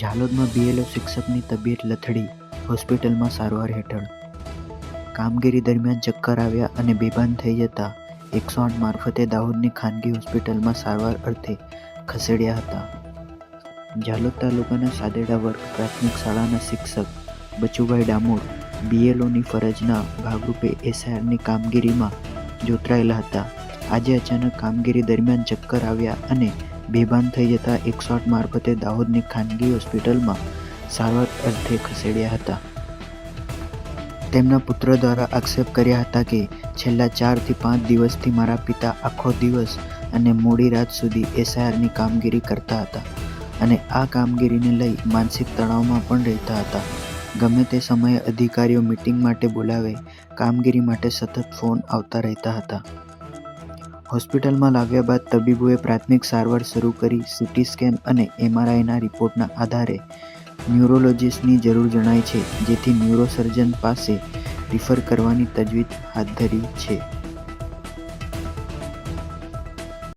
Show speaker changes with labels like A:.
A: ઝાલોદમાં BLO શિક્ષકની તબિયત લથડી, હોસ્પિટલમાં સારવાર હેઠળ. કામગીરી દરમિયાન ચક્કર આવ્યા અને બેભાન થઈ જતા, એકસો આઠ મારફતે દાહોદની ખાનગી હોસ્પિટલમાં સારવાર અર્થે ખસેડ્યા હતા. ઝાલોદ તાલુકાના સાદેડા વર્ગ પ્રાથમિક શાળાના શિક્ષક બચુભાઈ ડામોર બીએલઓની ફરજના ભાગરૂપે એસઆઈઆરની કામગીરીમાં જોતરાયેલા હતા. આજે અચાનક કામગીરી દરમિયાન ચક્કર આવ્યા અને બેભાન થઈ જતા એક શોટ મારફતે દાહોદની ખાનગી હોસ્પિટલમાં સારવાર અર્થે ખસેડ્યા હતા. તેમના પુત્ર દ્વારા આક્ષેપ કર્યા હતા કે છેલ્લા ચારથી પાંચ દિવસથી મારા પિતા આખો દિવસ અને મોડી રાત સુધી એસઆઈઆરની કામગીરી કરતા હતા અને આ કામગીરીને લઈ માનસિક તણાવમાં પણ રહેતા હતા. ગમે તે સમયે અધિકારીઓ મિટિંગ માટે બોલાવે, કામગીરી માટે સતત ફોન આવતા રહેતા હતા. હોસ્પિટલમાં લાવ્યા બાદ તબીબોએ પ્રાથમિક સારવાર શરૂ કરી સીટી સ્કેન અને એમઆરઆઈના રિપોર્ટના આધારે ન્યુરોલોજિસ્ટની જરૂર જણાય છે, જેથી ન્યુરોસર્જન પાસે રિફર કરવાની તજવીજ હાથ ધરી છે.